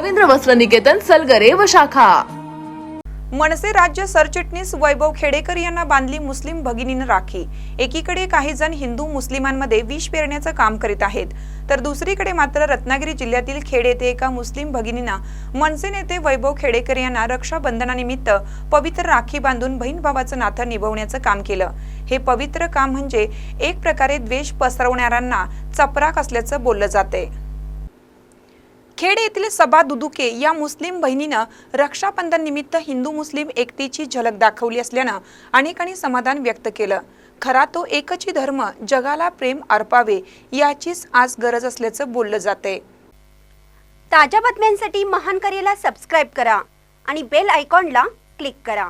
रवींद्र वस्त्र निकेतन सलगरे व शाखा. मनसे राज्य सरचिटणीस वैभव खेडेकर यांना बांधली मुस्लिम भगिनीनं राखी. एकीकडे काही जण हिंदू मुस्लिमांमध्ये विष पेरण्याचं काम करीत आहेत तर दुसरीकडे मात्र रत्नागिरी जिल्ह्यातील खेड येथे एका मुस्लिम भगिनींना मनसे नेते वैभव खेडेकर यांना रक्षाबंधनानिमित्त पवित्र राखी बांधून बहीण भावाचं नातं निभवण्याचं काम केलं. हे पवित्र काम म्हणजे एक प्रकारे द्वेष पसरवणाऱ्यांना चपराक असल्याचं बोललं जाते खेड येथील सबा दुदुके या मुस्लिम बहिणीनं रक्षाबंधन निमित्त हिंदू मुस्लिम एकतेची झलक दाखवली असल्यानं अनेकांनी समाधान व्यक्त केलं. खरा तो एकची धर्म जगाला प्रेम अर्पावे याचीच आज गरज असल्याचं बोललं जाते ताज्या बातम्यांसाठी महान करेला सबस्क्राईब करा आणि बेल आयकॉनला क्लिक करा.